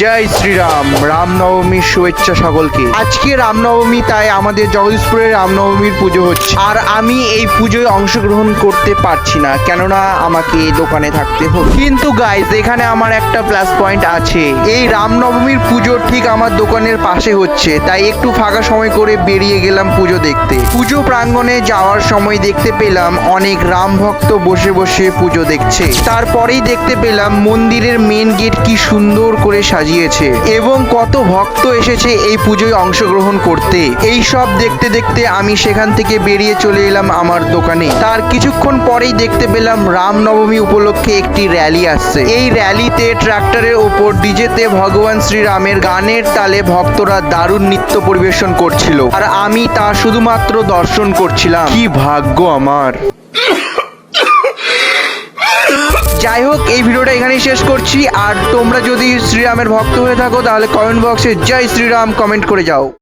জয় শ্রীরাম, রামনবমীর শুভেচ্ছা সকলকে। আজকে রামনবমী, তাই আমাদের জগদীশপুরে রামনবমীর পুজো হচ্ছে। আর আমি এই পুজোয় অংশগ্রহণ করতে পারছি না, কেননা আমাকে দোকানে থাকতে হবে কিন্তু গাইজ এখানে আমার একটা প্লাস পয়েন্ট আছে। এই রামনবমীর পুজো ঠিক আমার দোকানের পাশে হচ্ছে, তাই একটু ফাঁকা সময় করে বেরিয়ে গেলাম পুজো দেখতে। পুজো প্রাঙ্গণে যাওয়ার সময় দেখতে পেলাম অনেক রাম ভক্ত বসে বসে পুজো দেখছে। তারপরেই দেখতে পেলাম মন্দিরের মেন গেট কি সুন্দর করে সাজিয়েছে। এবং কত ভক্ত এসেছে এই পুজোয় অংশগ্রহণ করতে। এই সব দেখতে দেখতে আমি সেখান থেকে বেরিয়ে চলে এলাম আমার দোকানে। তার কিছুক্ষণ পরেই দেখতে পেলাম রামনবমী উপলক্ষে একটি র্যালি আসছে। এই র্যালিতে ট্রাক্টরের ওপর ডিজেতে ভগবান শ্রীরামের গানের তালে ভক্তরা দারুণ নৃত্য পরিবেশন করছিল। আর আমি তা শুধুমাত্র দর্শন করছিলাম। কি ভাগ্য আমার। যাই হোক এই ভিডিওটা এখানেই শেষ করছি। আর তোমরা যদি শ্রীরামের ভক্ত হয়ে থাকো, তাহলে কমেন্ট বক্সে জয় শ্রীরাম কমেন্ট করে যাও।